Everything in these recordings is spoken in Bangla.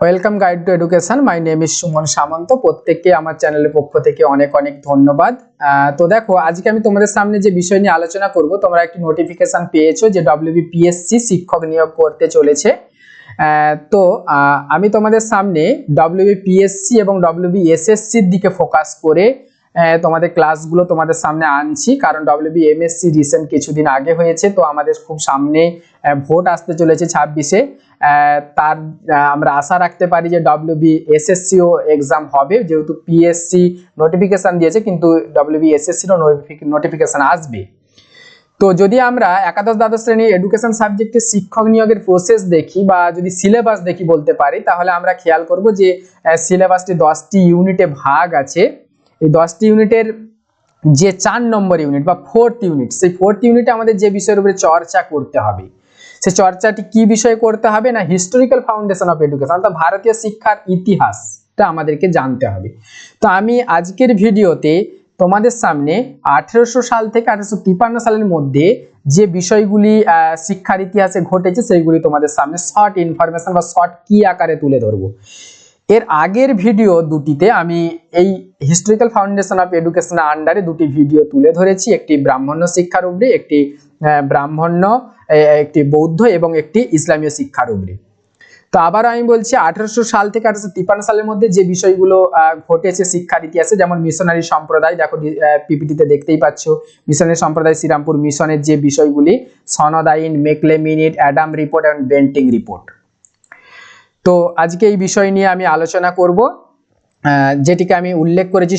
Welcome guide to education my name is Suman Samanta প্রত্যেককে আমার চ্যানেলের পক্ষ থেকে অনেক অনেক ধন্যবাদ। তো দেখো, আজকে আমি তোমাদের সামনে যে বিষয় নিয়ে আলোচনা করব, তোমরা একটি নোটিফিকেশন পেয়েছ যে ডব্লিউবিপিএসসি শিক্ষক নিয়োগ করতে চলেছে। তো আমি তোমাদের সামনে ডব্লিউবিপিএসসি এবং ডব্লিউবিএসএসসির দিকে ফোকাস করে তোমাদের ক্লাসগুলো তোমাদের সামনে আনছি, কারণ ডব্লিউবিএমএসসি রিসেন্ট কিছুদিন আগে হয়েছে, তো আমাদের খুব সামনে ভোট আসতে চলেছে ছাব্বিশে। তার আমরা আশা রাখতে পারি যে ডব্লিউবি এসএসসিও এক্সাম হবে, যেহেতু পিএসসি নোটিফিকেশন দিয়েছে, কিন্তু ডব্লিউবি এসএসসিরও নোটিফিকেশন আসবে। তো যদি আমরা একাদশ, দ্বাদশ শ্রেণির এডুকেশন সাবজেক্টে শিক্ষক নিয়োগের প্রসেস দেখি, বা যদি সিলেবাস দেখি বলতে পারি, তাহলে আমরা খেয়াল করব যে সিলেবাসটি দশটি ইউনিটে ভাগ আছে। এই দশটি ইউনিটের যে চার নম্বর ইউনিট বা ফোর্থ ইউনিট সেই ফোর্থ ইউনিটে আমাদের যে বিষয়ের উপরে চর্চা করতে হবে। সে চর্চাটি কি বিষয়ে করতে হবে না হিস্টোরিক্যাল ফাউন্ডেশন অফ এডুকেশন অর্থাৎ ভারতীয় শিক্ষার ইতিহাসটা আমাদেরকে জানতে হবে। তো আমি আজকের ভিডিওতে তোমাদের সামনে আঠেরোশো সাল থেকে আঠেরোশো তিপান্ন সালের মধ্যে যে বিষয়গুলি শিক্ষার ইতিহাসে ঘটেছে, সেইগুলি তোমাদের সামনে শর্ট ইনফরমেশন বা শর্ট কি আকারে তুলে ধরবো। এর আগের ভিডিও দুটিতে আমি এই হিস্টোরিক্যাল ফাউন্ডেশন অফ এডুকেশন আন্ডারে দুটি ভিডিও তুলে ধরেছি। একটি ব্রাহ্মণ্য শিক্ষার উপরে, একটি ব্রাহ্মণ্য একটি বৌদ্ধ এবং একটি ইসলামীয় শিক্ষার উপরে। তো আবার আমি বলছি, আঠারোশো সাল থেকে আঠারোশো তিপ্পান্ন সালের মধ্যে যে বিষয়গুলো ঘটেছে শিক্ষার ইতিহাসে, যেমন মিশনারি সম্প্রদায়, দেখো পিপিটিতে দেখতেই পাচ্ছ, মিশনারি সম্প্রদায় শ্রীরামপুর মিশনের যে বিষয়গুলি সনদ আইন মেকলে মিনিট অ্যাডাম রিপোর্ট এবং বেন্টিং রিপোর্ট। তো আজকে এই বিষয় নিয়ে আমি আলোচনা করব যেটিকে আমি উল্লেখ করেছি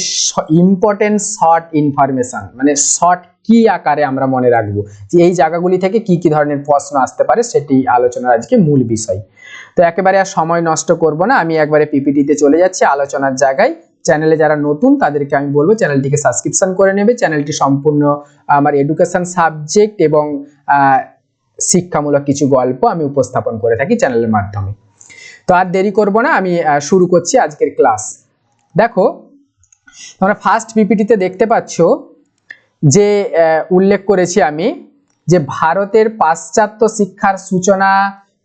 ইম্পর্টেন্ট শর্ট ইনফরমেশন মানে শর্ট কি আকারে আমরা মনে রাখব, যে এই জায়গাগুলি থেকে কি কি ধরনের প্রশ্ন আসতে পারে সেটি আলোচনার আজকে মূল বিষয়। তো একেবারে আর সময় নষ্ট করব না, আমি একবারে পিপিটিতে চলে যাচ্ছি, আলোচনার জায়গায়। চ্যানেলে যারা নতুন, তাদেরকে আমি বলব চ্যানেলটিকে সাবস্ক্রিপশন করে নেবে, চ্যানেলটি সম্পূর্ণ আমার এডুকেশন সাবজেক্ট এবং শিক্ষামূলক কিছু গল্প আমি উপস্থাপন করে থাকি চ্যানেলের মাধ্যমে। তো আর দেরি করব না, আমি শুরু করছি আজকের ক্লাস দেখো, তোমরা ফার্স্ট পিপিটিতে দেখতে পাচ্ছ যে উল্লেখ করেছি আমি যে ভারতের পাশ্চাত্য শিক্ষার সূচনা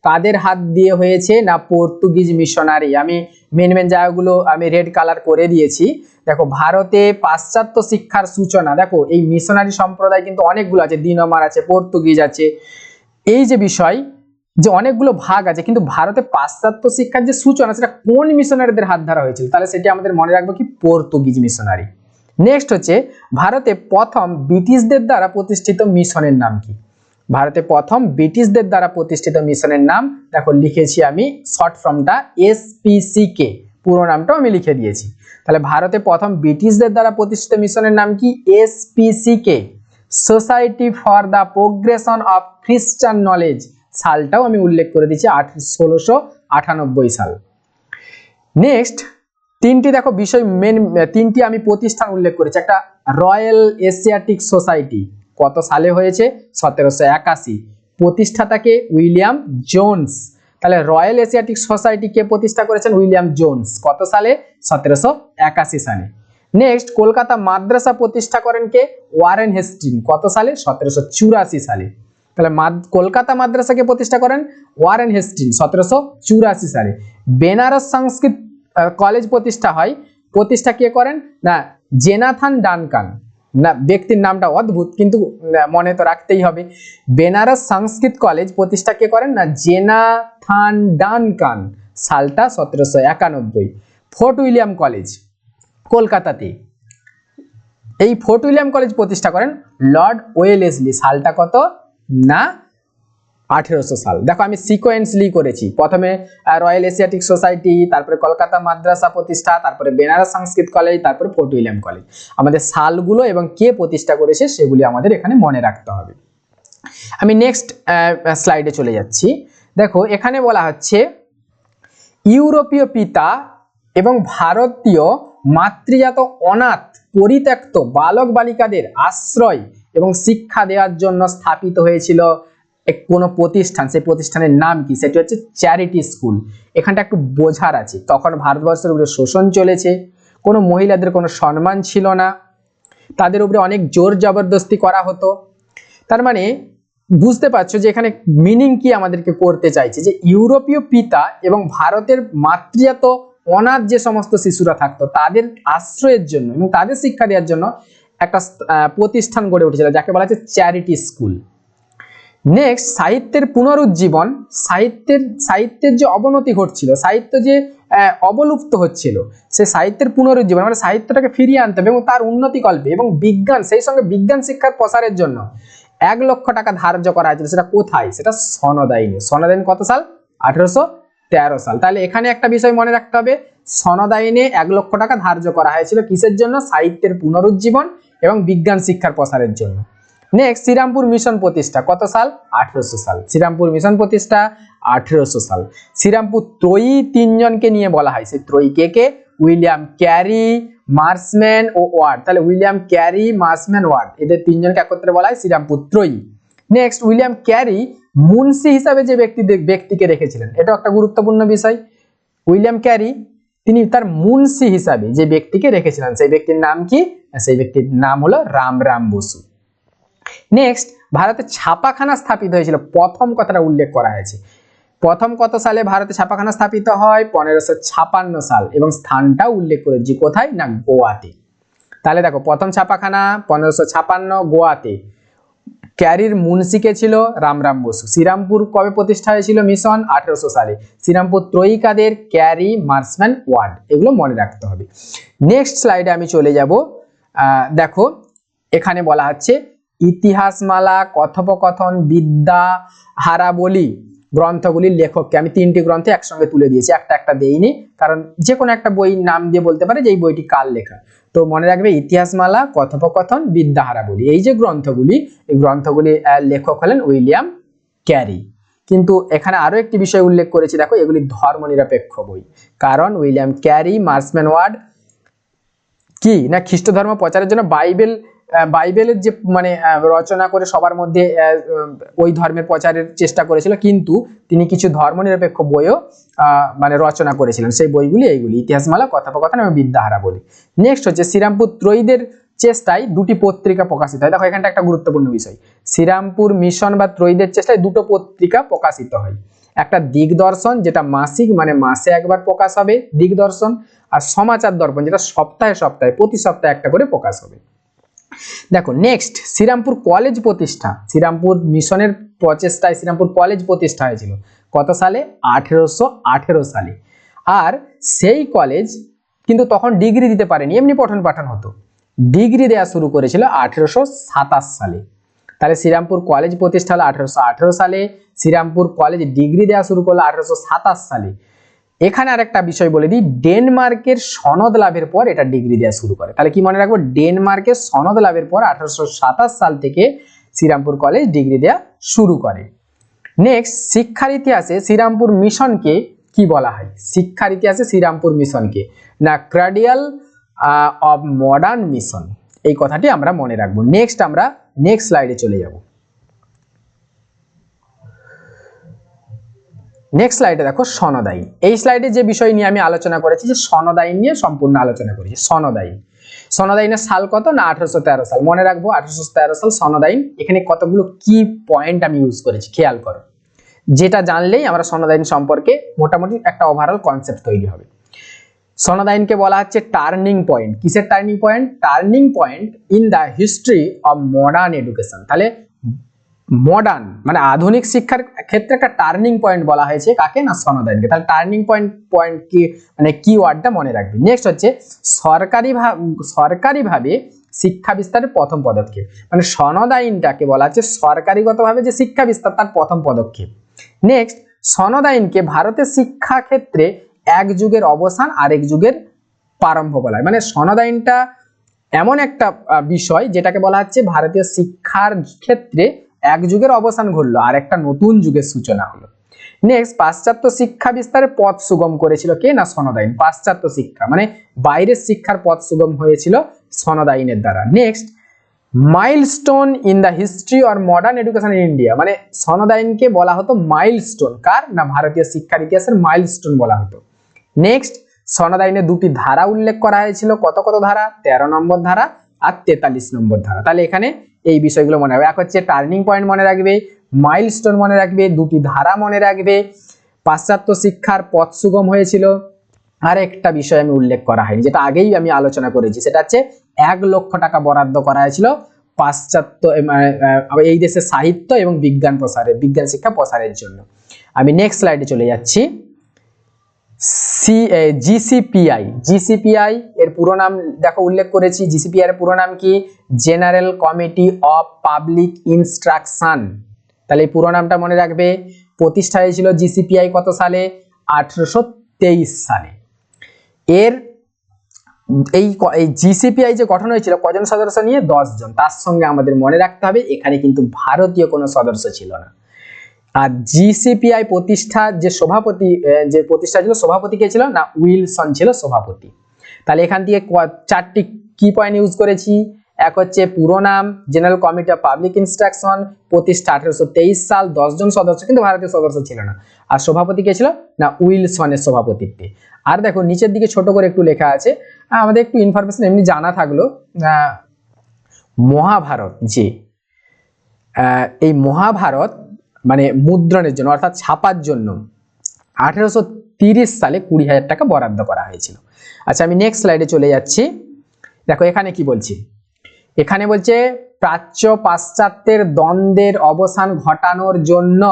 কাদের হাত দিয়ে হয়েছে না পর্তুগিজ মিশনারি? আমি মেন মেন জায়গাগুলো আমি রেড কালার করে দিয়েছি। দেখো, ভারতে পাশ্চাত্য শিক্ষার সূচনা, দেখো, এই মিশনারি সম্প্রদায় কিন্তু অনেকগুলো আছে। দিনমার আছে, পর্তুগিজ আছে। এই যে বিষয় যে অনেকগুলো ভাগ আছে, কিন্তু ভারতে পাশ্চাত্য শিক্ষার যে সূচনা, সেটা কোন মিশনারিদের হাত ধরা হয়েছিল? তাহলে সেটি আমাদের মনে রাখব কি? Portuguese missionary. নেক্সট হচ্ছে, ভারতে প্রথম ব্রিটিশদের দ্বারা প্রতিষ্ঠিত মিশনের নাম কি? ভারতে প্রথম ব্রিটিশদের দ্বারা প্রতিষ্ঠিত মিশনের নাম, দেখো লিখেছি আমি, শর্ট ফর্মটা এসপিসিকে পুরো নামটাও আমি লিখে দিয়েছি। তাহলে ভারতে প্রথম ব্রিটিশদের দ্বারা প্রতিষ্ঠিত মিশনের নাম কি? এসপিসিকে society for the progression of Christian knowledge সালটাও আমি উল্লেখ করে দিচ্ছি আট, ষোলোশো আটানব্বই সাল। নেক্সট তিনটি দেখো বিষয় মেন তিনটি আমি প্রতিষ্ঠান উল্লেখ করেছি। একটা রয়্যাল এশিয়াটিক সোসাইটি কত সালে হয়েছে? সতেরোশো একাশি। প্রতিষ্ঠাতাকে উইলিয়াম জোনস। তাহলে রয়্যাল এশিয়াটিক সোসাইটি কে প্রতিষ্ঠা করেছেন? William Jones. কত সালে? সতেরোশো একাশি সালে। নেক্সট কলকাতা মাদ্রাসা প্রতিষ্ঠা করেন কে? ওয়ারেন হেস্টিন। কত সালে? সতেরোশো চুরাশি সালে। তাহলে কলকাতা মাদ্রাসাকে প্রতিষ্ঠা করেন ওয়ারেন হেস্টিন সতেরোশো চুরাশি সালে। বেনারস সংস্কৃত কলেজ প্রতিষ্ঠা হয়। প্রতিষ্ঠা কে করেন? না, জেনাথান ডানকান। না, ব্যক্তির নামটা অদ্ভুত, কিন্তু মনে তো রাখতেই হবে। বেনারস সংস্কৃত কলেজ প্রতিষ্ঠা কে করেন? না, জেনাথান ডানকান, সালটা সতেরোশো একানব্বই। ফোর্ট উইলিয়াম কলেজ, কলকাতাতে। এই ফোর্ট উইলিয়াম কলেজ প্রতিষ্ঠা করেন লর্ড ওয়েলেসলি, সালটা কত? না, আঠেরোশো সাল। দেখো, আমি সিকোয়েন্সলি করেছি। প্রথমে রয়্যাল এশিয়াটিক সোসাইটি তারপরে কলকাতা মাদ্রাসা প্রতিষ্ঠা, তারপরে বেনারস সংস্কৃত কলেজ, তারপরে ফোর্ট উইলিয়াম কলেজ। আমাদের সালগুলো এবং কে প্রতিষ্ঠা করেছে, সেগুলি আমাদের এখানে মনে রাখতে হবে। আমি নেক্সট স্লাইডে চলে যাচ্ছি। দেখো, এখানে বলা হচ্ছে, ইউরোপীয় পিতা এবং ভারতীয় মাতৃজাত অনাথ, পরিত্যক্ত বালক বালিকাদের আশ্রয় এবং শিক্ষা দেওয়ার জন্য স্থাপিত হয়েছিল কোনো প্রতিষ্ঠান। সেই প্রতিষ্ঠানের নাম কি? সেটি হচ্ছে চ্যারিটি স্কুল। এখানটা একটু বোঝার আছে। তখন ভারতবর্ষের উপরে শোষণ চলেছে, কোনো মহিলাদের কোনো সম্মান ছিল না, তাদের উপরে অনেক জোর জবরদস্তি করা হতো। তার মানে বুঝতে পারছ যে এখানে মিনিং কি আমাদেরকে করতে চাইছে? যে ইউরোপীয় পিতা এবং ভারতের মাতৃজাত অনাথ যে সমস্ত শিশুরা থাকতো। তাদের আশ্রয়ের জন্য এবং তাদের শিক্ষা দেওয়ার জন্য একটা প্রতিষ্ঠান গড়ে উঠেছিল, যাকে বলা হচ্ছে চ্যারিটি স্কুল। নেক্সট সাহিত্যের পুনরুজ্জীবন, সাহিত্যের সাহিত্যের যে অবনতি ঘটছিল, সাহিত্য যে অবলুপ্ত হচ্ছিল, সে সাহিত্যের পুনরুজ্জীবন মানে সাহিত্যটাকে ফিরিয়ে আনতে হবে এবং তার উন্নতি কল্পে এবং বিজ্ঞান, সেই সঙ্গে বিজ্ঞান শিক্ষার প্রসারের জন্য এক লক্ষ টাকা ধার্য করা হয়েছিল। সেটা কোথায়? সেটা সনদাইনে সনদাইন কত সাল? আঠেরোশো তেরো সাল। তাহলে এখানে একটা বিষয় মনে রাখতে হবে। সনদাইনে এক লক্ষ টাকা ধার্য করা হয়েছিল। কিসের জন্য? সাহিত্যের পুনরুজ্জীবন এবং বিজ্ঞান শিক্ষার প্রসারের জন্য। নেক্সট শ্রীরামপুর মিশন প্রতিষ্ঠা, কত সাল? আঠেরোশো সাল। শ্রীরামপুর মিশন প্রতিষ্ঠা, আঠেরোশো সাল। শ্রীরামপুর ত্রয়ী তিনজনকে নিয়ে বলা হয়। সেই ত্রয়ী কে কে? উইলিয়াম ক্যারি, মার্সম্যান ও ওয়ার্ড। তাহলে উইলিয়াম ক্যারি, মার্সম্যান, ওয়ার্ড, এদের তিনজনকে একত্রে বলা হয় শ্রীরামপুর ত্রয়ী। নেক্সট উইলিয়াম ক্যারি মুন্সি হিসাবে যে ব্যক্তি ব্যক্তিকে রেখেছিলেন এটা একটা গুরুত্বপূর্ণ বিষয়। উইলিয়াম ক্যারি তিনি তার মুন্সি হিসাবে যে ব্যক্তিকে রেখেছিলেন, সেই ব্যক্তির নাম কি? সেই ব্যক্তির নাম হলো রাম রাম বসু। নেক্সট ভারতে ছাপাখানা স্থাপিত হয়েছিল। প্রথম কথাটা উল্লেখ করা হয়েছে। প্রথম কত সালে ভারতে ছাপাখানা স্থাপিত হয়? পনেরোশো ছাপান্ন সাল। এবং স্থানটা উল্লেখ করেছি কোথায়? না, গোয়াতে। তাহলে দেখো, প্রথম ছাপাখানা পনেরোশো ছাপান্ন গোয়াতে। ক্যারির মুন্সিকে ছিল রামরাম বসু। শ্রীরামপুর কবে প্রতিষ্ঠা হয়েছিল মিশন? আঠেরোশো সালে। শ্রীরামপুর ত্রয়িকাদের ক্যারি মার্সম্যান ওয়ার্ড। এগুলো মনে রাখতে হবে। নেক্সট স্লাইডে আমি চলে যাব। দেখো, এখানে বলা হচ্ছে, ইতিহাসমালা, কথোপকথন, বিদ্যা, হারাবলি গ্রন্থগুলির লেখককে। আমি তিনটি গ্রন্থে একসঙ্গে তুলে দিয়েছি, একটা একটা দেইনি, কারণ যে কোনো একটা বই নাম দিয়ে বলতে পারে যে এই বইটি কার লেখা। তো মনে রাখবে ইতিহাসমালা, কথোপকথন বিদ্যাহারা বলি এই যে গ্রন্থগুলি, এই গ্রন্থগুলি লেখক হলেন উইলিয়াম ক্যারি। কিন্তু এখানে আরও একটি বিষয় উল্লেখ করেছি, দেখো, এগুলি ধর্মনিরপেক্ষ বই। কারণ উইলিয়াম ক্যারি, মার্সম্যান ওয়ার্ড, কি? না খ্রিস্ট ধর্ম প্রচারের জন্য বাইবেল বাইবেলের যে মানে রচনা করে সবার মধ্যে ওই ধর্মের প্রচারের চেষ্টা করেছিল, কিন্তু তিনি কিছু ধর্মনিরপেক্ষ বইও মানে রচনা করেছিলেন। সেই বইগুলি এইগুলি, ইতিহাসমালা, কথোপকথন এবং বিদ্যাহারা বলি। নেক্সট হচ্ছে শ্রীরামপুর ত্রয়ীদের চেষ্টায় দুটি পত্রিকা প্রকাশিত হয়। দেখো, এখানটা একটা গুরুত্বপূর্ণ বিষয়। শ্রীরামপুর মিশন বা ত্রয়ীদের চেষ্টায় দুটো পত্রিকা প্রকাশিত হয়। একটা দিগদর্শন, যেটা মাসিক মানে মাসে একবার প্রকাশ হবে, দিগদর্শন, আর সমাচার দর্পণ, যেটা সপ্তাহে সপ্তাহে, প্রতি সপ্তাহে একটা করে প্রকাশ হবে। দেখো নেক্সট শ্রীরামপুর কলেজ প্রতিষ্ঠা। শ্রীরামপুর মিশনের প্রচেষ্টায় শ্রীরামপুর কলেজ প্রতিষ্ঠা হয়েছিল। কত সালে? আঠেরোশো আঠেরো সালে। আর সেই কলেজ কিন্তু তখন ডিগ্রি দিতে পারেনি, এমনি পঠন পাঠন হতো। ডিগ্রি দেওয়া শুরু করেছিল আঠেরোশো সাতাশ সালে। তাহলে শ্রীরামপুর কলেজ প্রতিষ্ঠা হলো আঠেরোশো আঠেরো সালে, শ্রীরামপুর কলেজ ডিগ্রি দেওয়া শুরু করল আঠেরোশো সাতাশ সালে। এখানে আরেকটা বিষয় বলে দিই, ডেনমার্কের সনদ লাভের পর এটা ডিগ্রি দেওয়া শুরু করে। তাহলে কি মনে রাখব? ডেনমার্কের সনদ লাভের পর আঠারোশো সাতাশ সাল থেকে শ্রীরামপুর কলেজ ডিগ্রি দেওয়া শুরু করে। নেক্সট শিক্ষার ইতিহাসে শ্রীরামপুর মিশনকে কি বলা হয়? শিক্ষার ইতিহাসে শ্রীরামপুর মিশনকে না ক্রাডিয়াল অফ মডার্ন মিশন এই কথাটি আমরা মনে রাখব। নেক্সট আমরা নেক্সট স্লাইডে চলে যাব। নেক্সট স্লাইডে দেখো সনদ আইন এই স্লাইডে যে বিষয় নিয়ে আমি আলোচনা করেছি যে সনদ আইন নিয়ে সম্পূর্ণ আলোচনা করেছি। সনদ আইন সনদ আইনের সাল কত না আঠারোশো তেরো সাল? মনে রাখব আঠারোশো তেরো সাল সনদ আইন এখানে কতগুলো কি পয়েন্ট আমি ইউজ করেছি, খেয়াল করো। যেটা জানলেই আমরা সনদ আইন সম্পর্কে মোটামুটি একটা ওভারঅল কনসেপ্ট তৈরি হবে। সনদ আইনকে বলা হচ্ছে টার্নিং পয়েন্ট কিসের turning point turning point in the history of modern education তাহলে মডার্ন মানে আধুনিক শিক্ষার ক্ষেত্রে একটা টার্নিং পয়েন্ট বলা হয়েছে কাকে না সনদ আইনকে তাহলে টার্নিং পয়েন্ট পয়েন্ট কি মানে কি ওয়ার্ডটা মনে রাখবি। নেক্সট হচ্ছে সরকারি সরকারিভাবে শিক্ষা বিস্তারের প্রথম পদক্ষেপ। মানে সনদ আইনটাকে বলা হচ্ছে সরকারিগতভাবে যে শিক্ষা বিস্তার, তার প্রথম পদক্ষেপ। নেক্সট সনদ ভারতের শিক্ষা ক্ষেত্রে এক যুগের অবসান, আরেক যুগের প্রারম্ভ বলা হয়। মানে সনদ এমন একটা বিষয় যেটাকে বলা হচ্ছে ভারতীয় শিক্ষার ক্ষেত্রে এক যুগের অবসান ঘটলো, আর একটা নতুন যুগের সূচনা হলো। নেক্সট পাশ্চাত্য শিক্ষা বিস্তারে পথ সুগম করেছিল কে না সনদ আইন পাশ্চাত্য শিক্ষা মানে বাইরের শিক্ষার পথ সুগম হয়েছিল সনদ আইনের দ্বারা। Next milestone in the history or modern education in India মানে সনদ আইনকে বলা হতো মাইলস্টোন কার? না, ভারতীয় শিক্ষার ইতিহাসের মাইলস্টোন বলা হতো। নেক্সট সনদ আইনে দুটি ধারা উল্লেখ করা হয়েছিল। কত কত ধারা? তেরো নম্বর ধারা। আর তেতাল্লিশ নম্বর ধারা। তাহলে এখানে এই বিষয়গুলো মনে রাখবে। এক হচ্ছে টার্নিং পয়েন্ট মনে রাখবে মাইলস্টোন মনে রাখবে, দুটি ধারা মনে রাখবে। পাশ্চাত্য শিক্ষার পথ সুগম হয়েছিল। আর একটা বিষয় আমি উল্লেখ করা হয়নি, যেটা আগেই আমি আলোচনা করেছি। সেটা হচ্ছে এক লক্ষ টাকা বরাদ্দ করা হয়েছিল পাশ্চাত্য এই দেশের সাহিত্য এবং বিজ্ঞান প্রসারের বিজ্ঞান শিক্ষা প্রসারের জন্য। আমি নেক্সট স্লাইডে চলে যাচ্ছি। সি জিসিপিআই জিসিপিআই এর পুরো নাম দেখো উল্লেখ করেছি। জিসিপিআই এর পুরো নাম কি? General committee of public instruction তাহলে পুরো নামটা মনে রাখবে। প্রতিষ্ঠা হয়েছিল জিসিপিআই কত সালে? আঠারোশো সালে। এর এই জিসিপিআই যে গঠন হয়েছিল কজন সদস্য নিয়ে? দশ জন। তার সঙ্গে আমাদের মনে রাখতে হবে, এখানে কিন্তু ভারতীয় কোনো সদস্য ছিল না। আর জিসিপিআই প্রতিষ্ঠা যে সভাপতি যে প্রতিষ্ঠা ছিল, সভাপতি কে ছিল? না, উইলসন ছিল সভাপতি। তাহলে এখান থেকে চারটি কি পয়েন্ট ইউজ করেছি। এক হচ্ছে পুরো নাম general committee of public instruction প্রতিষ্ঠা আঠারোশো তেইশ সাল জন সদস্য, কিন্তু ভারতীয় সদস্য ছিল না। আর সভাপতি কে ছিল? না, উইলসনের সভাপতিত্বে। আর দেখো, নিচের দিকে ছোট করে একটু লেখা আছে। আমাদের একটু ইনফরমেশন এমনি জানা থাকল। মহাভারত যে এই মহাভারত মানে মুদ্রণের জন্য, অর্থাৎ ছাপার জন্য আঠেরোশো সালে কুড়ি হাজার টাকা বরাদ্দ করা হয়েছিল। আচ্ছা আমি নেক্সট স্লাইডে চলে যাচ্ছি। দেখো, এখানে কি বলছি? এখানে বলছে, প্রাচ্য পাশ্চাত্যের দ্বন্দ্বের অবসান ঘটানোর জন্য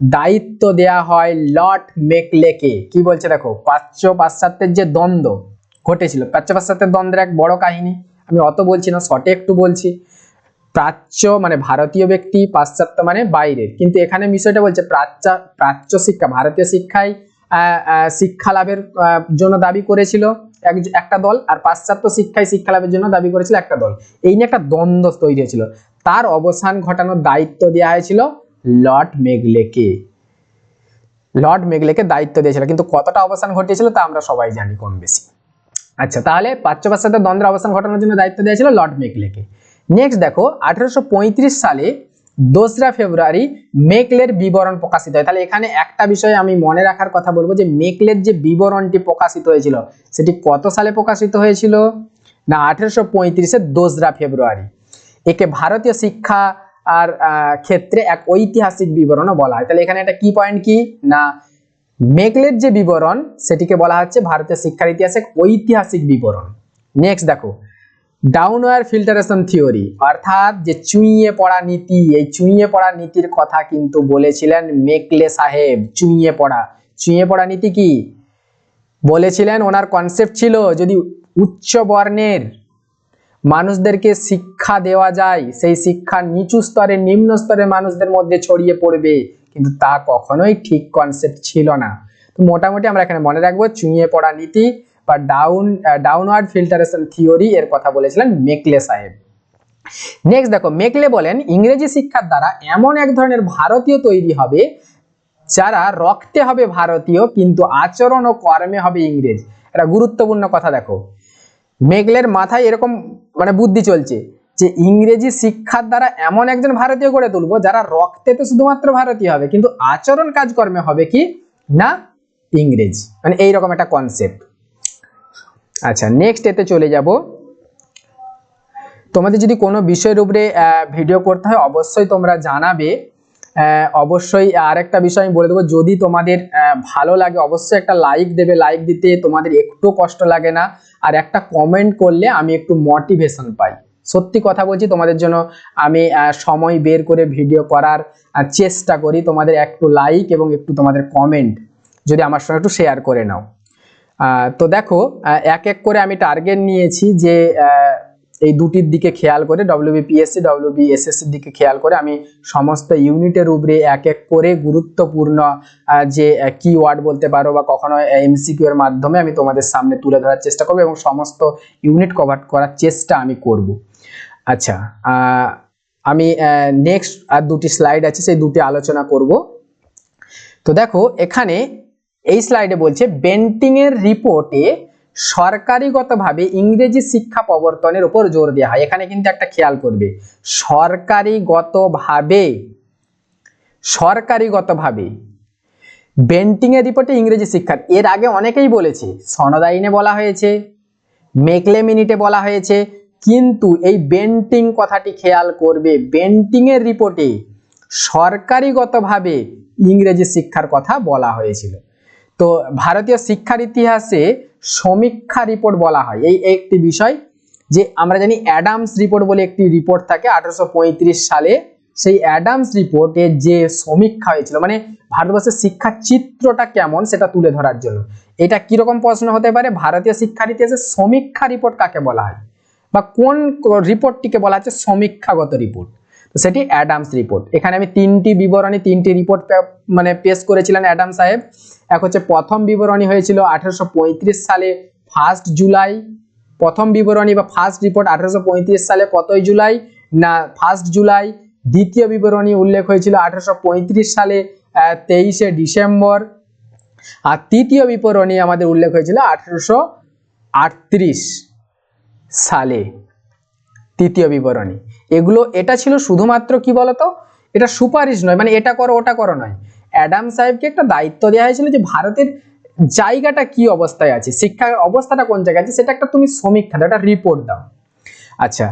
দায়িত্ব দেয়া হয় লর্ড মেকলেকে। কি বলছে দেখো? প্রাচ্য পাশ্চাত্যের যে দ্বন্দ্ব ঘটেছিল, প্রাচ্য পাশ্চাত্যের দ্বন্দ্বের এক বড় কাহিনী। আমি অত বলছি না, শর্টে একটু বলছি। প্রাচ্য মানে ভারতীয় ব্যক্তি, পাশ্চাত্য মানে বাইরের। কিন্তু এখানে বিষয়টা বলছে প্রাচ্য প্রাচ্য শিক্ষা, ভারতীয় শিক্ষায় শিক্ষা লাভের জন্য দাবি করেছিল এক- একটা দল আর পাশ্চাত্য শিক্ষায় শিক্ষা লাভের জন্য দাবি করেছিল একটা দল। এই নিয়ে একটা দ্বন্দ্ব তৈরি হয়েছিল। তার অবসান ঘটানোর দায়িত্ব দেওয়া হয়েছিল লর্ড মেঘলেকে লর্ড মেঘলেকে দায়িত্ব দিয়েছিল। কিন্তু কতটা অবসান ঘটিয়েছিল তা আমরা সবাই জানি কম বেশি। আচ্ছা তাহলে পাশ্চাত্যের দ্বন্দ্বের অবসান ঘটানোর জন্য দায়িত্ব দিয়েছিল লর্ড মেকলেকে নেক্সট দেখো, আঠারোশো সালে দোসরা ফেব্রুয়ারি মেকলের বিবরণ প্রকাশিত হয়। তাহলে এখানে একটা বিষয় আমি মনে রাখার কথা বলব যে মেকলের যে বিবরণটি প্রকাশিত হয়েছিল, সেটি কত সালে প্রকাশিত হয়েছিল? না, আঠেরোশো পঁয়ত্রিশের দোসরা ফেব্রুয়ারি। একে ভারতীয় শিক্ষা আর ক্ষেত্রে এক ঐতিহাসিক বিবরণও বলা হয়। তাহলে এখানে একটা কি পয়েন্ট কি? না, মেকলের যে বিবরণ, সেটিকে বলা হচ্ছে ভারতীয় শিক্ষার ইতিহাসে ঐতিহাসিক বিবরণ। নেক্সট দেখো ডাউনওয়ার ফিল্টারেশন থিওরি অর্থাৎ যে চুইয়ে পড়া নীতি, এই চুইয়ে পড়া নীতির কথা কিন্তু বলেছিলেন মেকলে সাহেব, চুইয়ে পড়া। চুইয়ে পড়া নীতি কি? বলেছিলেন ওনার কনসেপ্ট ছিল যদি উচ্চ বর্ণের মানুষদেরকে শিক্ষা দেওয়া যায়, সেই শিক্ষা নিচু স্তরে, নিম্ন স্তরের মানুষদের মধ্যে ছড়িয়ে পড়বে। কিন্তু তা কখনোই ঠিক কনসেপ্ট ছিল না। তো মোটামুটি আমরা এখানে মনে রাখব, চুইয়ে পড়া নীতি বা ডাউন ডাউনওয়ার্ড ফিল্টারেশন থিওরি এর কথা বলেছিলেন মেকলে সাহেব। নেক্সট দেখো, মেকলে বলেন, ইংরেজি শিক্ষার দ্বারা এমন এক ধরনের ভারতীয় তৈরি হবে, যারা রক্তে হবে ভারতীয়, কিন্তু আচরণ ও কর্মে হবে ইংরেজ। একটা গুরুত্বপূর্ণ কথা দেখো। মেঘলের মাথায় এরকম মানে বুদ্ধি চলছে যে ইংরেজি শিক্ষার দ্বারা এমন একজন ভারতীয় গড়ে তুলবো, যারা রক্তে তো শুধুমাত্র ভারতীয় হবে, কিন্তু আচরণ কাজকর্মে হবে কি? না, ইংরেজ। মানে এইরকম একটা কনসেপ্ট আচ্ছা নেক্সট এতে চলে যাব। তোমাদের যদি কোনো বিষয়ের উপরে ভিডিও করতে হয়, অবশ্যই তোমরা জানাবে। অবশ্যই আরেকটা বিষয় আমি বলে দেবো, যদি তোমাদের ভালো লাগে, অবশ্যই একটা লাইক দেবে। লাইক দিতে তোমাদের একটু কষ্ট লাগে না। আর একটা কমেন্ট করলে আমি একটু মোটিভেশন পাই। সত্যি কথা বলছি, তোমাদের জন্য আমি সময় বের করে ভিডিও করার চেষ্টা করি তোমাদের একটু লাইক এবং একটু তোমাদের কমেন্ট যদি আমার সঙ্গে একটু শেয়ার করে নাও। তো দেখো এক এক করে আমি টার্গেট নিয়েছি যে এই দুটির দিকে খেয়াল করে ডব্লিউবিপিএসসি ডব্লিউবিএসএসসির দিকে খেয়াল করে আমি সমস্ত ইউনিটের উপরে এক এক করে গুরুত্বপূর্ণ যে কি ওয়ার্ড বলতে পারো বা কখনো এমসিকিউ এর মাধ্যমে আমি তোমাদের সামনে তুলে ধরার চেষ্টা করব এবং সমস্ত ইউনিট কভার করার চেষ্টা আমি করব। আচ্ছা আমি নেক্সট আর দুটি স্লাইড আছে, সেই দুটি আলোচনা করব। তো দেখো, এখানে এই স্লাইডে বলছে বেন্টিং এর রিপোর্টে সরকারিগতভাবে ইংরেজি শিক্ষা প্রবর্তনের উপর জোর দেওয়া হয়। এখানে কিন্তু একটা খেয়াল করবে, সরকারিগতভাবে সরকারিগতভাবে বেন্টিং এর রিপোর্টে ইংরেজি শিক্ষা। এর আগে অনেকেই বলেছে সনদ আইনে বলা হয়েছে মেকলে মিনিটে বলা হয়েছে, কিন্তু এই বেন্টিং কথাটি খেয়াল করবে বেন্টিং এর রিপোর্টে সরকারিগতভাবে ইংরেজি শিক্ষার কথা বলা হয়েছিল। তো ভারতীয় শিক্ষার ইতিহাসে সমীক্ষা রিপোর্ট বলা হয়। এই একটি বিষয় যে আমরা জানি অ্যাডামস রিপোর্ট বলে একটি রিপোর্ট থাকে আঠারোশো পঁয়ত্রিশ সালে। সেই অ্যাডামস রিপোর্টে যে সমীক্ষা হয়েছিল মানে ভারতবর্ষের শিক্ষার চিত্রটা কেমন সেটা তুলে ধরার জন্য। এটা কীরকম প্রশ্ন হতে পারে? ভারতীয় শিক্ষার ইতিহাসে সমীক্ষা রিপোর্ট কাকে বলা হয়? বা কোন রিপোর্টটিকে বলা হচ্ছে সমীক্ষাগত রিপোর্ট সেটি অ্যাডামস রিপোর্ট। এখানে আমি তিনটি বিবরণী, তিনটি রিপোর্ট মানে পেশ করেছিলেন অ্যাডাম সাহেব। এক হচ্ছে প্রথম বিবরণী হয়েছিল আঠারোশো সালে ফার্স্ট জুলাই। প্রথম বিবরণী বা ফার্স্ট রিপোর্ট আঠারোশো সালে কতই জুলাই? না ফার্স্ট জুলাই। দ্বিতীয় বিবরণী উল্লেখ হয়েছিল আঠারোশো সালে তেইশে ডিসেম্বর। আর তৃতীয় বিবরণী আমাদের উল্লেখ হয়েছিল আঠারোশো সালে, তৃতীয় বিবরণী। এগুলো, এটা ছিল শুধুমাত্র কি বলতো? এটা সুপারিশ নয় মানে এটা করো, ওটা করো নয়। অ্যাডাম সাহেবকে একটা দায়িত্ব দেওয়া হয়েছিল যে ভারতের জায়গাটা কি অবস্থায় আছে শিক্ষার অবস্থাটা কোন জায়গায় আছে, সেটা একটা তুমি সমীক্ষা দাও, একটা রিপোর্ট দাও। আচ্ছা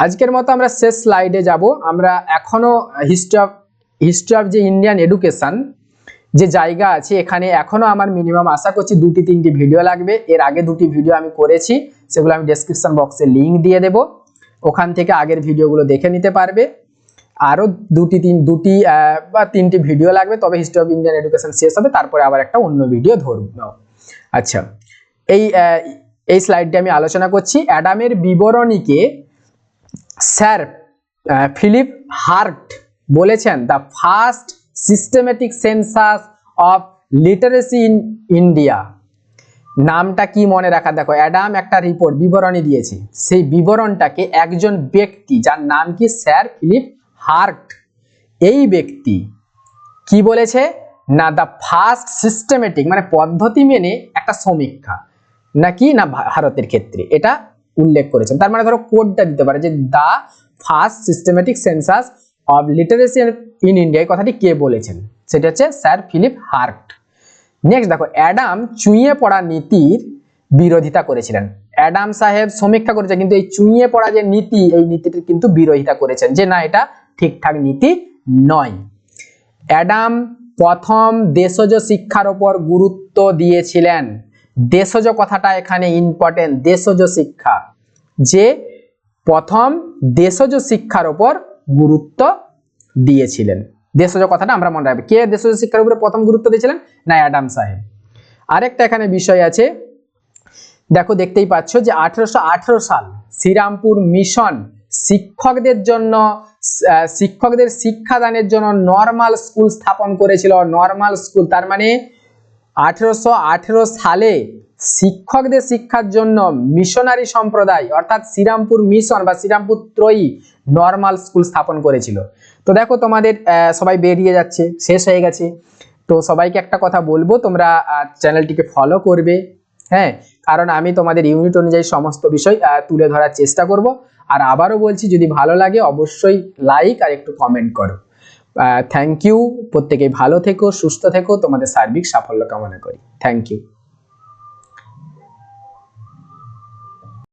আজকের মতো আমরা শেষ স্লাইডে যাব। আমরা এখনও হিস্ট্রি অফ হিস্ট্রি অফ যে ইন্ডিয়ান এডুকেশন যে জায়গা আছে, এখানে এখনও আমার মিনিমাম আশা করছি দুটি, তিনটি ভিডিও লাগবে। এর আগে দুটি ভিডিও আমি করেছি, সেগুলো আমি ডেসক্রিপশন বক্সে লিঙ্ক দিয়ে দেব। ওখান থেকে আগের ভিডিওগুলো দেখে নিতে পারবে। আরও দুটি তিন, দুটি বা তিনটি ভিডিও লাগবে, তবে হিস্ট্রি অফ ইন্ডিয়ান এডুকেশন শেষ হবে, তারপরে আবার একটা অন্য ভিডিও ধরব। আচ্ছা এই এই স্লাইডটি আমি আলোচনা করছি। অ্যাডামের বিবরণীকে স্যার ফিলিপ হার্ট বলেছেন the first systematic census of literacy in India নামটা কি মনে রাখা? দেখো, অ্যাডাম একটা রিপোর্ট, বিবরণী দিয়েছে। সেই বিবরণটাকে একজন ব্যক্তি, যার নাম কি? Sir Philip Hart. এই ব্যক্তি কি বলেছে? না, দ্য ফার্স্ট সিস্টেমেটিক মানে পদ্ধতি মেনে একটা সমীক্ষা। নাকি না ভারতের ক্ষেত্রে। এটা উল্লেখ করেছেন। তার মানে ধরো কোডটা দিতে পারে যে, the first systematic census of literacy in India, এই কথাটি কে বলেছেন? সেটা হচ্ছে স্যার ফিলিপ হার্ট। নেক্সট দেখো অ্যাডাম চুইয়ে পড়া নীতির বিরোধিতা করেছিলেন। অ্যাডাম সাহেব সমীক্ষা করেছে, কিন্তু এই চুইয়ে পড়া যে নীতি, এই নীতিটির কিন্তু বিরোধিতা করেছেন যে না, এটা ঠিকঠাক নীতি নয়। অ্যাডাম প্রথম দেশজ শিক্ষার ওপর গুরুত্ব দিয়েছিলেন। দেশজ কথাটা এখানে ইম্পর্টেন্ট দেশজ শিক্ষা। যে প্রথম দেশজ শিক্ষার ওপর গুরুত্ব দিয়েছিলেন। দেশজ কথাটা আমরা মনে রাখব। কে দেশজ শিক্ষার উপরে প্রথম গুরুত্ব দিয়েছিলেন? না অ্যাডাম সাহেব। আরেকটা এখানে বিষয় আছে। দেখো, দেখতেই পাচ্ছ যে আঠারোশো সাল শ্রীরামপুর মিশন শিক্ষকদের জন্য শিক্ষকদের শিক্ষাদানের জন্য নর্মাল স্কুল স্থাপন করেছিল। নর্মাল স্কুল তার মানে আঠেরোশো সালে শিক্ষকদের শিক্ষার জন্য মিশনারি সম্প্রদায়, অর্থাৎ শ্রীরামপুর মিশন বা শ্রীরামপুর ত্রয়ী নর্মাল স্কুল স্থাপন করেছিল। তো দেখো তোমাদের সবাই বেরিয়ে যাচ্ছে, শেষ হয়ে গেছে। তো সবাইকে একটা কথা বলব, তোমরা চ্যানেলটিকে ফলো করবে হ্যাঁ? কারণ আমি তোমাদের ইউনিট অনুযায়ী সমস্ত বিষয় তুলে ধরার চেষ্টা করব। আর আবারও বলছি, যদি ভালো লাগে, অবশ্যই লাইক আর একটু কমেন্ট করো। থ্যাংক ইউ প্রত্যেকেই ভালো থেকো, সুস্থ থেকো, তোমাদের সার্বিক সাফল্য কামনা করি। Thank you